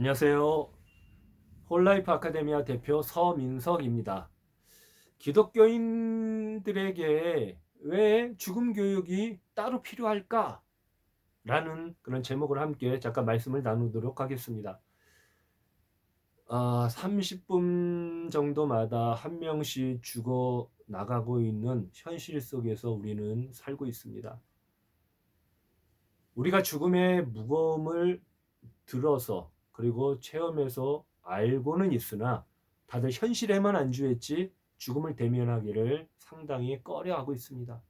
안녕하세요. 홀라이프 아카데미아 대표 서민석입니다. 기독교인들에게 왜 죽음 교육이 따로 필요할까? 라는 그런 제목을 함께 잠깐 말씀을 나누도록 하겠습니다. 아, 30분 정도마다 한 명씩 죽어 나가고 있는 현실 속에서 우리는 살고 있습니다. 우리가 죽음의 무거움을 들어서 그리고 체험해서 알고는 있으나 다들 현실에만 안주했지 죽음을 대면하기를 상당히 꺼려하고 있습니다.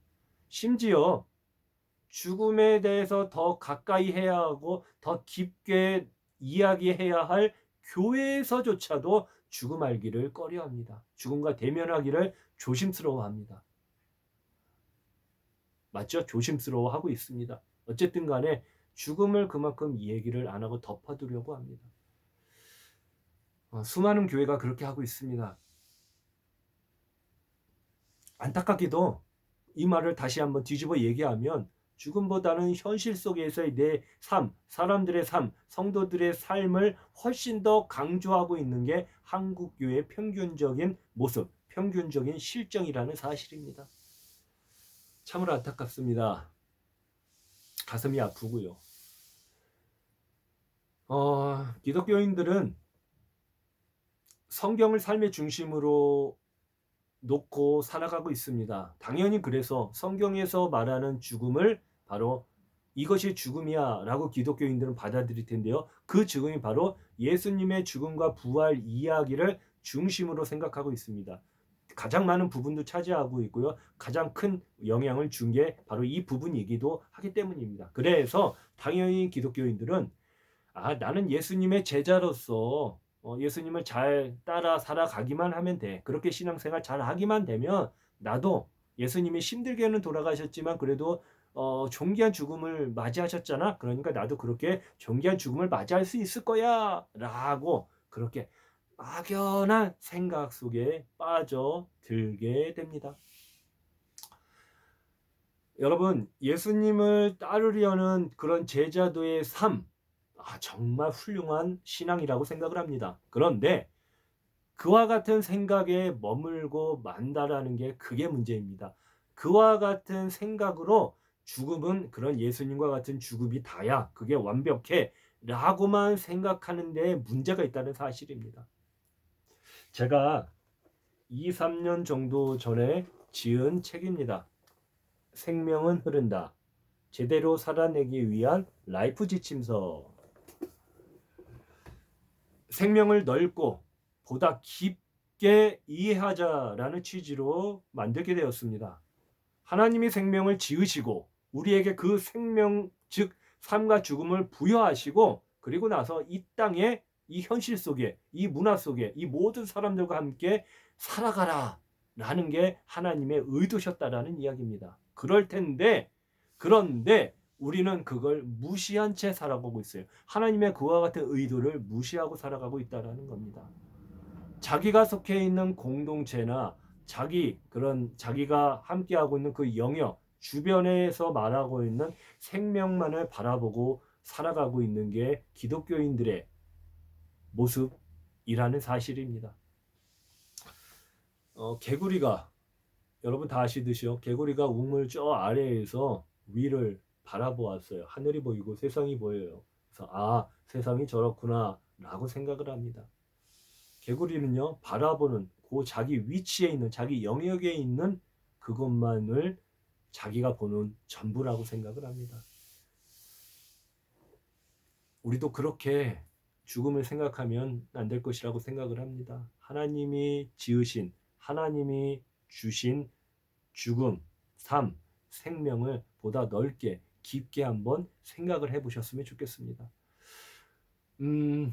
심지어 죽음에 대해서 더 가까이 해야 하고 더 깊게 이야기해야 할 교회에서조차도 죽음 알기를 꺼려합니다. 죽음과 대면하기를 조심스러워합니다. 맞죠? 조심스러워하고 있습니다. 어쨌든 간에 죽음을 그만큼 얘기를 안 하고 덮어두려고 합니다. 어, 수많은 교회가 그렇게 하고 있습니다. 안타깝게도 이 말을 다시 한번 뒤집어 얘기하면 죽음보다는 현실 속에서의 내 삶, 사람들의 삶, 성도들의 삶을 훨씬 더 강조하고 있는 게 한국 교회의 평균적인 모습, 평균적인 실정이라는 사실입니다. 참으로 안타깝습니다. 가슴이 아프고요. 어, 기독교인들은 성경을 삶의 중심으로 놓고 살아가고 있습니다. 당연히 그래서 성경에서 말하는 죽음을 바로 이것이 죽음이야 라고 기독교인들은 받아들일 텐데요. 그 죽음이 바로 예수님의 죽음과 부활 이야기를 중심으로 생각하고 있습니다. 가장 많은 부분도 차지하고 있고요. 가장 큰 영향을 준 게 바로 이 부분이기도 하기 때문입니다. 그래서 당연히 기독교인들은 아, 나는 예수님의 제자로서 어, 예수님을 잘 따라 살아가기만 하면 돼. 그렇게 신앙생활 잘 하기만 되면 나도 예수님이 힘들게는 돌아가셨지만 그래도 어, 존귀한 죽음을 맞이하셨잖아. 그러니까 나도 그렇게 존귀한 죽음을 맞이할 수 있을 거야. 라고 그렇게 막연한 생각 속에 빠져들게 됩니다. 여러분, 예수님을 따르려는 그런 제자도의 삶, 아, 정말 훌륭한 신앙이라고 생각을 합니다. 그런데 그와 같은 생각에 머물고 만다라는 게 그게 문제입니다. 그와 같은 생각으로 죽음은 그런 예수님과 같은 죽음이 다야. 그게 완벽해. 라고만 생각하는 데 문제가 있다는 사실입니다. 제가 2, 3년 정도 전에 지은 책입니다. 생명은 흐른다. 제대로 살아내기 위한 라이프 지침서. 생명을 넓고 보다 깊게 이해하자라는 취지로 만들게 되었습니다. 하나님이 생명을 지으시고 우리에게 그 생명 즉 삶과 죽음을 부여하시고 그리고 나서 이 땅에 이 현실 속에 이 문화 속에 이 모든 사람들과 함께 살아가라 라는 게 하나님의 의도셨다라는 이야기입니다. 그럴 텐데 그런데 우리는 그걸 무시한 채 살아가고 있어요. 하나님의 그와 같은 의도를 무시하고 살아가고 있다라는 겁니다. 자기가 속해 있는 공동체나 자기 그런 자기가 함께하고 있는 그 영역 주변에서 말하고 있는 생명만을 바라보고 살아가고 있는 게 기독교인들의 모습이라는 사실입니다. 어, 개구리가 여러분 다 아시듯이요. 개구리가 우물 저 아래에서 위를 바라보았어요. 하늘이 보이고 세상이 보여요. 그래서 아 세상이 저렇구나라고 생각을 합니다. 개구리는요 바라보는 그 자기 위치에 있는 자기 영역에 있는 그것만을 자기가 보는 전부라고 생각을 합니다. 우리도 그렇게 죽음을 생각하면 안 될 것이라고 생각을 합니다. 하나님이 지으신 하나님이 주신 죽음, 삶, 생명을 보다 넓게 깊게 한번 생각을 해보셨으면 좋겠습니다. 음,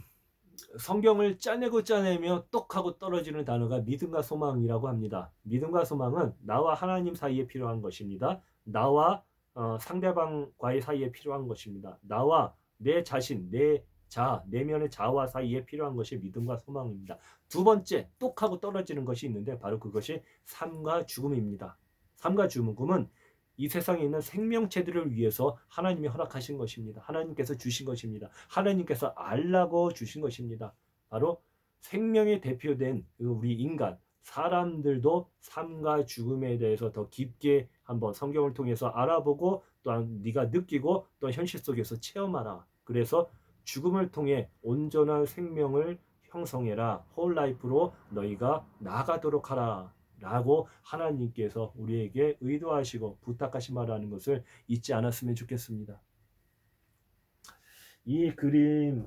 성경을 짜내고 짜내며 똑하고 떨어지는 단어가 믿음과 소망이라고 합니다. 믿음과 소망은 나와 하나님 사이에 필요한 것입니다. 나와 어, 상대방과의 사이에 필요한 것입니다. 나와 내 자신, 내 자, 내면의 자와 사이에 필요한 것이 믿음과 소망입니다. 두 번째, 똑하고 떨어지는 것이 있는데 바로 그것이 삶과 죽음입니다. 삶과 죽음은 이 세상에 있는 생명체들을 위해서 하나님이 허락하신 것입니다. 하나님께서 주신 것입니다. 하나님께서 알라고 주신 것입니다. 바로 생명의 대표된 그 우리 인간 사람들도 삶과 죽음에 대해서 더 깊게 한번 성경을 통해서 알아보고 또한 네가 느끼고 또 현실 속에서 체험하라. 그래서 죽음을 통해 온전한 생명을 형성해라. 홀 라이프로 너희가 나아가도록 하라. 라고 하나님께서 우리에게 의도하시고 부탁하신 말하는 것을 잊지 않았으면 좋겠습니다. 이 그림을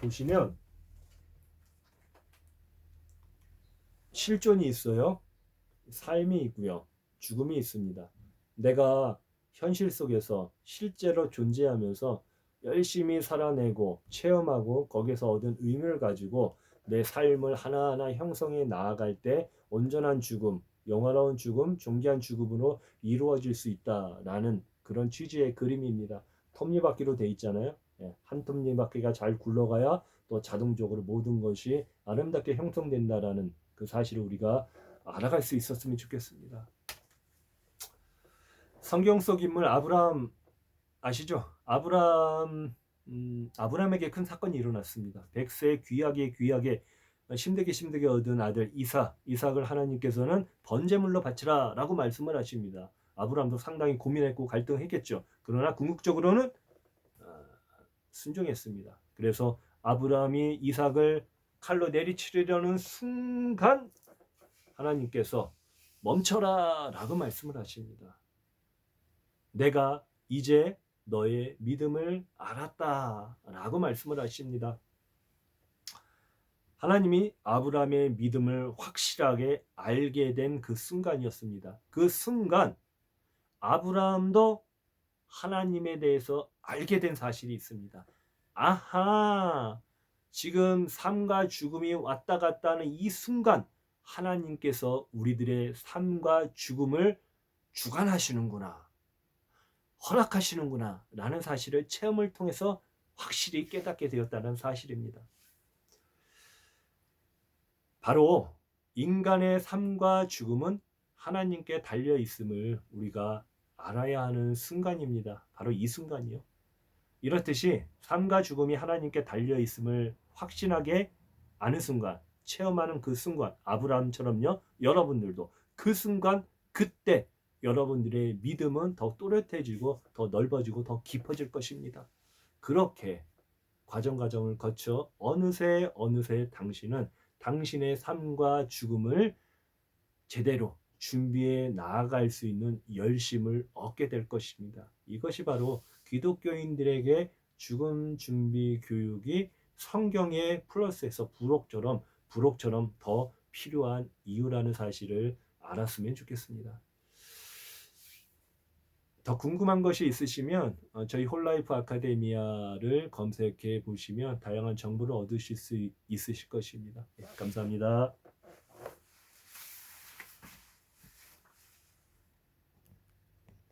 보시면 실존이 있어요. 삶이 있고요. 죽음이 있습니다. 내가 현실 속에서 실제로 존재하면서 열심히 살아내고 체험하고 거기서 얻은 의미를 가지고 내 삶을 하나하나 형성해 나아갈 때 온전한 죽음, 영화로운 죽음, 존귀한 죽음으로 이루어질 수 있다라는 그런 취지의 그림입니다. 톱니바퀴로 돼 있잖아요. 예, 한 톱니바퀴가 잘 굴러가야 또 자동적으로 모든 것이 아름답게 형성된다라는 그 사실을 우리가 알아갈 수 있었으면 좋겠습니다. 성경 속 인물 아브라함 아시죠? 아브라함 음, 아브라함에게 큰 사건이 일어났습니다. 백세 귀하게 귀하게 심되게 심되게 얻은 아들 이삭 이삭을 하나님께서는 번제물로 바치라라고 말씀을 하십니다. 아브라함도 상당히 고민했고 갈등했겠죠. 그러나 궁극적으로는 아, 순종했습니다. 그래서 아브라함이 이삭을 칼로 내리치려는 순간 하나님께서 멈춰라 라고 말씀을 하십니다. 내가 이제 너의 믿음을 알았다 라고 말씀을 하십니다. 하나님이 아브라함의 믿음을 확실하게 알게 된 그 순간이었습니다. 그 순간 아브라함도 하나님에 대해서 알게 된 사실이 있습니다. 아하, 지금 삶과 죽음이 왔다 갔다 하는 이 순간 하나님께서 우리들의 삶과 죽음을 주관하시는구나. 허락하시는구나. 라는 사실을 체험을 통해서 확실히 깨닫게 되었다는 사실입니다. 바로 인간의 삶과 죽음은 하나님께 달려 있음을 우리가 알아야 하는 순간입니다. 바로 이 순간이요. 이렇듯이 삶과 죽음이 하나님께 달려 있음을 확신하게 아는 순간, 체험하는 그 순간, 아브라함처럼요, 여러분들도 그 순간, 그때 여러분들의 믿음은 더 또렷해지고 더 넓어지고 더 깊어질 것입니다. 그렇게 과정 과정을 거쳐 어느새 어느새 당신은 당신의 삶과 죽음을 제대로 준비해 나아갈 수 있는 열심을 얻게 될 것입니다. 이것이 바로 기독교인들에게 죽음 준비 교육이 성경의 플러스에서 부록처럼 부록처럼 더 필요한 이유라는 사실을 알았으면 좋겠습니다. 더 궁금한 것이 있으시면 어, 저희 홀라이프 아카데미아를 검색해 보시면 다양한 정보를 얻으실 수 있으실 것입니다. 네, 감사합니다.